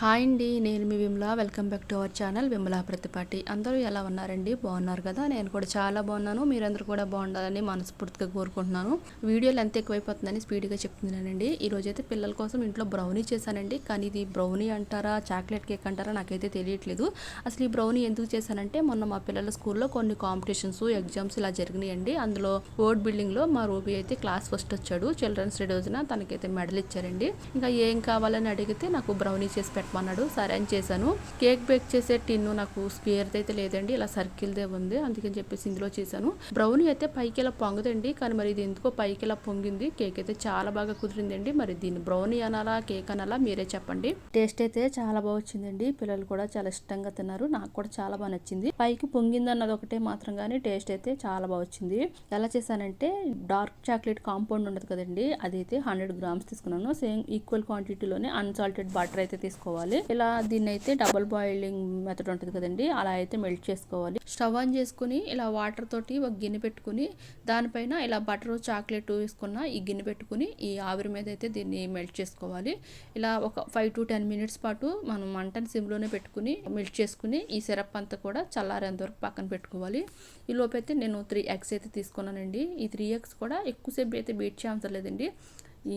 Hi అండి నేను మీ Vimala. Welcome back to our channel Vimala Prathipati. అందరూ ఎలా ఉన్నారండి? బాగున్నారు కదా? నేను కూడా చాలా బాగున్నాను. మీరందరూ కూడా బాగుండాలని మనస్ఫూర్తిగా కోరుకుంటున్నాను. వీడియోలు ఎంత ఎక్కువైపోతుందని స్పీడ్గా చెప్తున్నానండి. ఈ అయితే పిల్లల కోసం ఇంట్లో బ్రౌనీ చేశానండి. కానీ ఇది బ్రౌనీ అంటారా చాక్లెట్ కేక్ అంటారా నాకైతే తెలియట్లేదు. అసలు ఈ బ్రౌనీ ఎందుకు చేశానంటే మొన్న మా పిల్లల స్కూల్లో కొన్ని కాంపిటీషన్స్ ఎగ్జామ్స్ ఇలా జరిగినాయండి. అందులో వర్డ్ బిల్డింగ్లో మా రూబీ అయితే క్లాస్ ఫస్ట్ వచ్చాడు. చిల్డ్రన్స్ డే రోజున తనకైతే మెడల్ ఇచ్చారండి ఇంకా ఏం కావాలని అడిగితే నాకు బ్రౌనీ చేసి చెప్పమన్నాడు. సరే అని చేశాను. కేక్ బేక్ చేసే టిన్ను నాకు స్క్వేర్ అయితే లేదండి. ఇలా సర్కిల్దే ఉంది. అందుకని చెప్పేసి ఇందులో చేశాను. బ్రౌనీ అయితే పైకి ఇలా పొంగదండి. కానీ మరి ఇది ఎందుకో పైకి ఇలా పొంగింది. కేక్ అయితే చాలా బాగా కుదిరిందండి. మరి దీన్ని బ్రౌనీ అనాలా కేక్ అనాలా మీరే చెప్పండి. టేస్ట్ అయితే చాలా బాగా వచ్చిందండి. పిల్లలు కూడా చాలా ఇష్టంగా తిన్నారు. నాకు కూడా చాలా బాగా నచ్చింది. పైకి పొంగింది అన్నది ఒకటే మాత్రం కానీ టేస్ట్ అయితే చాలా బాగా వచ్చింది. ఎలా చేశానంటే డార్క్ చాక్లెట్ కాంపౌండ్ ఉండదు కదండి. అదైతే హండ్రెడ్ గ్రామ్స్ తీసుకున్నాను. సేమ్ ఈక్వల్ క్వాంటిటీలోనే అన్సాల్టెడ్ బటర్ అయితే తీసుకోవాలి. ఇలా దీన్ని అయితే డబుల్ బాయిలింగ్ మెథడ్ ఉంటుంది కదండి. అలా అయితే మెల్ట్ చేసుకోవాలి. స్టవ్ ఆన్ చేసుకుని ఇలా వాటర్ తోటి ఒక గిన్నె పెట్టుకుని దానిపైన ఇలా బటర్ చాక్లెట్ వేసుకున్న ఈ గిన్నె పెట్టుకుని ఈ ఆవిరి మీద అయితే దీన్ని మెల్ట్ చేసుకోవాలి. ఇలా ఒక ఫైవ్ టు టెన్ మినిట్స్ పాటు మనం మంటని సిమ్లోనే పెట్టుకుని మెల్ట్ చేసుకుని ఈ సిరప్ అంతా కూడా చల్లారేంత వరకు పక్కన పెట్టుకోవాలి. ఈ లోపైతే నేను త్రీ ఎగ్స్ అయితే తీసుకున్నానండి. ఈ త్రీ ఎగ్స్ కూడా ఎక్కువసేపు అయితే బీట్ చేయవసరం లేదండి.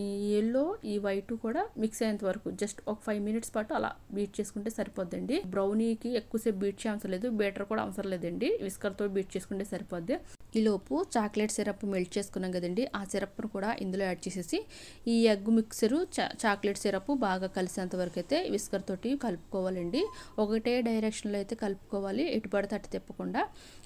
ఈ ఎల్లో ఈ వైట్ కూడా మిక్స్ అయ్యేంత వరకు జస్ట్ ఒక ఫైవ్ మినిట్స్ పాటు అలా బీట్ చేసుకుంటే సరిపోద్దండి. బ్రౌనీకి ఎక్కువసేపు బీట్ చేయ అవసరం లేదు బేటర్ కూడా అవసరం లేదండి. విస్కర్తో బీట్ చేసుకుంటే సరిపోద్ది. ఈలోపు చాక్లెట్ సిరప్ మెల్ట్ చేసుకున్నాం కదండి. ఆ సిరప్ను కూడా ఇందులో యాడ్ చేసేసి ఈ ఎగ్ మిక్సరు చా చాక్లెట్ సిరప్ బాగా కలిసేంత వరకు అయితే విస్కర్ తోటి కలుపుకోవాలండి. ఒకటే డైరెక్షన్లో అయితే కలుపుకోవాలి. ఎటు పడితే అటు తిప్పకుండా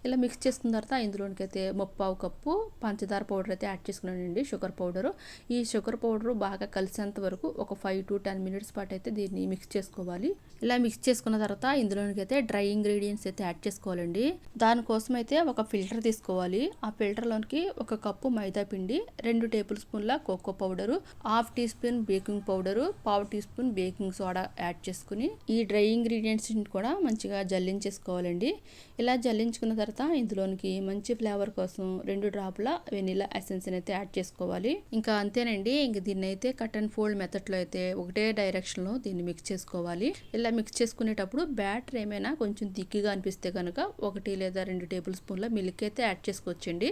ఇలా మిక్స్ చేసుకున్న తర్వాత ఇందులోనికి అయితే ముప్పావు కప్పు పంచదార పౌడర్ అయితే యాడ్ చేసుకున్నానండి. Sugar powder. ఈ షుగర్ పౌడరు బాగా కలిసేంత వరకు ఒక ఫైవ్ టు టెన్ మినిట్స్ పాటు అయితే దీన్ని మిక్స్ చేసుకోవాలి. ఇలా మిక్స్ చేసుకున్న తర్వాత ఇందులోనికి అయితే డ్రై ఇంగ్రీడియంట్స్ అయితే యాడ్ చేసుకోవాలండి. దానికోసం అయితే ఒక ఫిల్టర్ తీసుకోవాలి. ఆ ఫిల్టర్లోనికి ఒక కప్పు మైదా పిండి రెండు టేబుల్ స్పూన్ల cocoa powder half teaspoon baking powder పావు teaspoon baking soda add చేసుకుని ఈ డ్రై ఇంగ్రీడియంట్స్ కూడా మంచిగా జల్లించేసుకోవాలండి. ఇలా జల్లించుకున్న తర్వాత ఇందులోనికి మంచి ఫ్లేవర్ కోసం రెండు డ్రాపుల వెనీలా ఎసెన్స్ అయితే యాడ్ చేసుకోవాలి. ఇంకా అంతేనండి ఇంక దీన్ని అయితే కట్ అండ్ ఫోల్డ్ మెథడ్లో అయితే ఒకటే డైరెక్షన్లో దీన్ని మిక్స్ చేసుకోవాలి. ఇలా మిక్స్ చేసుకునేటప్పుడు బ్యాటర్ ఏమైనా కొంచెం దిక్కిగా అనిపిస్తే కనుక ఒకటి లేదా రెండు టేబుల్ స్పూన్ల మిల్క్ అయితే యాడ్ చేసుకోవచ్చండి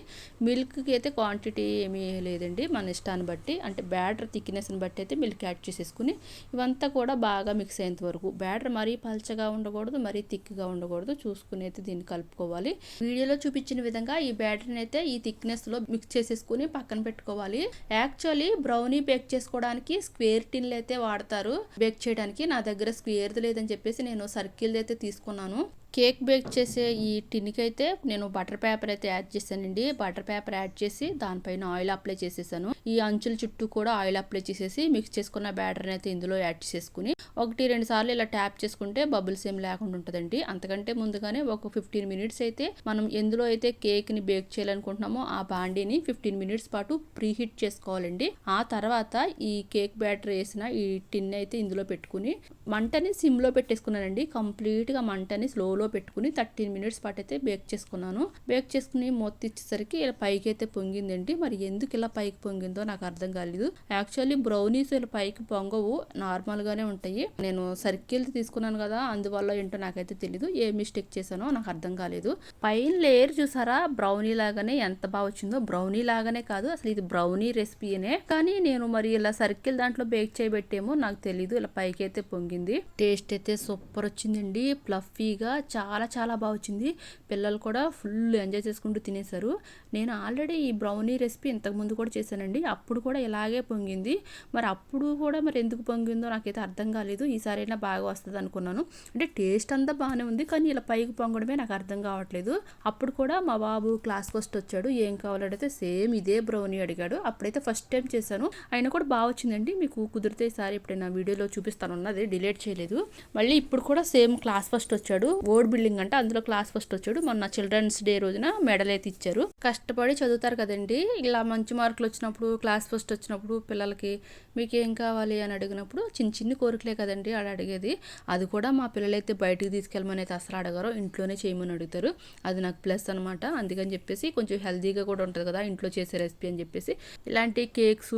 మిల్క్కి అయితే క్వాంటిటీ ఏమీ లేదండి. మన ఇష్టాన్ని బట్టి అంటే బ్యాటర్ థిక్నెస్ని బట్టి అయితే మిల్క్ యాడ్ చేసేసుకుని ఇవంతా కూడా బాగా మిక్స్ అయ్యేంత వరకు బ్యాటర్ మరీ పల్చగా ఉండకూడదు మరీ థిక్గా ఉండకూడదు చూసుకుని అయితే దీన్ని కలుపుకోవాలి. వీడియోలో చూపించిన విధంగా ఈ బ్యాటర్ని అయితే ఈ థిక్నెస్లో మిక్స్ చేసేసుకుని పక్కన పెట్టుకోవాలి. యాక్చువల్లీ బ్రౌనీ బేక్ చేసుకోవడానికి స్క్వేర్ టిన్లు అయితే వాడతారు. బేక్ చేయడానికి నా దగ్గర స్క్వేర్ది లేదని చెప్పేసి నేను సర్కిల్ అయితే తీసుకున్నాను. కేక్ బేక్ చేసే ఈ టిన్కి అయితే నేను బటర్ పేపర్ అయితే యాడ్ చేశానండి. బటర్ పేపర్ యాడ్ చేసి దానిపైన ఆయిల్ అప్లై చేసేసాను. ఈ అంచుల చుట్టూ కూడా ఆయిల్ అప్లై చేసేసి మిక్స్ చేసుకున్న బ్యాటర్ని అయితే ఇందులో యాడ్ చేసుకుని ఒకటి రెండు సార్లు ఇలా ట్యాప్ చేసుకుంటే బబుల్స్ ఏం లేకుండా ఉంటుందండి. అంతకంటే ముందుగానే ఒక ఫిఫ్టీన్ మినిట్స్ అయితే మనం ఎందులో అయితే కేక్ని బేక్ చేయాలనుకుంటున్నామో ఆ బాండీని ఫిఫ్టీన్ మినిట్స్ పాటు ప్రీహీట్ చేసుకోవాలండి. ఆ తర్వాత ఈ కేక్ బ్యాటర్ వేసిన ఈ టిన్ అయితే ఇందులో పెట్టుకుని మంటని సిమ్లో పెట్టేసుకున్నానండి. కంప్లీట్గా మంటని స్లోలో పెట్టుకుని థర్టీన్ మినిట్స్ పాటు అయితే బేక్ చేసుకున్నాను. బేక్ చేసుకుని మూత ఇచ్చేసరికి ఇలా పైకి అయితే పొంగిందండి. మరి ఎందుకు ఇలా పైకి పొంగిందో నాకు అర్థం కాలేదు. యాక్చువల్లీ బ్రౌనీస్ ఇలా పైకి పొంగవు నార్మల్గానే ఉంటాయి. నేను సర్కిల్ తీసుకున్నాను కదా అందువల్ల ఏంటో నాకైతే తెలీదు. ఏ మిస్టేక్ చేశానో నాకు అర్థం కాలేదు. పైన లేయర్ చూసారా? బ్రౌనీ లాగానే ఎంత బాగా వచ్చిందో. బ్రౌనీ లాగానే కాదు అసలు ఇది బ్రౌనీ రెసిపీనే. కానీ నేను మరి ఇలా సర్కిల్ దాంట్లో బేక్ చేయబెట్టేమో నాకు తెలీదు. ఇలా పైకి అయితే పొంగి జరిగింది. టేస్ట్ అయితే సూపర్ వచ్చిందండి. ప్లఫీగా చాలా చాలా బాగా వచ్చింది. పిల్లలు కూడా ఫుల్ ఎంజాయ్ చేసుకుంటూ తినేశారు. నేను ఆల్రెడీ ఈ బ్రౌనీ రెసిపీ ఇంతకుముందు కూడా చేశానండి. అప్పుడు కూడా ఇలాగే పొంగింది. మరి అప్పుడు కూడా మరి ఎందుకు పొంగిందో నాకైతే అర్థం కాలేదు. ఈసారైనా బాగా వస్తుంది అనుకున్నాను. అంటే టేస్ట్ అంతా బాగానే ఉంది కానీ ఇలా పైకి పొంగడమే నాకు అర్థం కావట్లేదు. అప్పుడు కూడా మా బాబు క్లాస్ ఫస్ట్ వచ్చాడు. ఏం కావాలంటే సేమ్ ఇదే బ్రౌనీ అడిగాడు. అప్పుడైతే ఫస్ట్ టైం చేశాను. అయినా కూడా బాగా వచ్చిందండి. మీకు కుదిరితే ఈసారి ఎప్పుడైనా వీడియోలో చూపిస్తాను ఉన్నది డిలీట్ చేయలేదు. మళ్ళీ ఇప్పుడు కూడా సేమ్ క్లాస్ ఫస్ట్ వచ్చాడు. ఓల్డ్ బిల్డింగ్ అంటే అందులో క్లాస్ ఫస్ట్ వచ్చాడు. మొన్న చిల్డ్రన్స్ డే రోజున మెడల్ అయితే ఇచ్చారు. కష్టపడి చదువుతారు కదండి. ఇలా మంచి మార్కులు వచ్చినప్పుడు క్లాస్ ఫస్ట్ వచ్చినప్పుడు పిల్లలకి మీకు ఏం కావాలి అని అడిగినప్పుడు చిన్న చిన్న కోరికలే కదండి ఆడ అడిగేది. అది కూడా మా పిల్లలైతే బయటికి తీసుకెళ్ళమని అయితే అసలు అడగారు. ఇంట్లోనే చేయమని అడుగుతారు. అది నాకు ప్లస్ అనమాట అందుకని చెప్పేసి కొంచెం హెల్తీగా కూడా ఉంటుంది కదా ఇంట్లో చేసే రెసిపీ అని చెప్పేసి. ఇలాంటి కేక్స్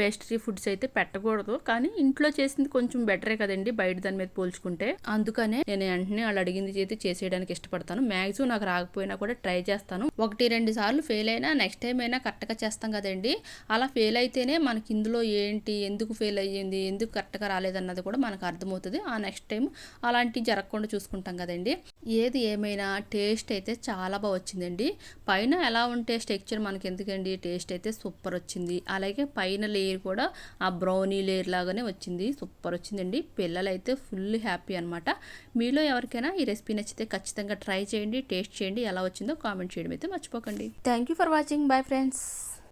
పేస్ట్రీ ఫుడ్స్ అయితే పెట్టకూడదు. కానీ ఇంట్లో చేసింది కొంచెం బెటరే కదండి బయట దాని మీద పోల్చుకుంటే. అందుకనే నేను వెంటనే వాళ్ళు అడిగింది అయితే చేసేయడానికి ఇష్టపడతాను. మ్యాక్సిమం నాకు రాకపోయినా కూడా ట్రై చేస్తాను. ఒకటి రెండు సార్లు ఫెయిల్ అయినా నెక్స్ట్ టైం అయినా కరెక్ట్గా చేస్తాం కదండి. అలా ఫెయిల్ అయితేనే మనకి ఇందులో ఏంటి ఎందుకు ఫెయిల్ అయ్యింది ఎందుకు కరెక్ట్గా రాలేదన్నది కూడా మనకు అర్థమవుతుంది. ఆ నెక్స్ట్ టైం అలాంటివి జరగకుండా చూసుకుంటాం కదండి. ఏది ఏమైనా టేస్ట్ అయితే చాలా బాగా వచ్చిందండి. పైన ఎలా ఉంటే స్ట్రక్చర్ మనకి ఎందుకండి టేస్ట్ అయితే సూపర్ వచ్చింది. అలాగే పైన లేయర్ కూడా ఆ బ్రౌనీ లేయర్ లాగానే వచ్చింది. సూపర్ వచ్చిందండి. పిల్లలైతే ఫుల్ హ్యాపీ అనమాట మీలో ఎవరికైనా ఈ రెసిపీ నచ్చితే ఖచ్చితంగా ట్రై చేయండి టేస్ట్ చేయండి ఎలా వచ్చిందో కామెంట్ చేయడం అయితే మర్చిపోకండి. Thank you for watching. Bye friends.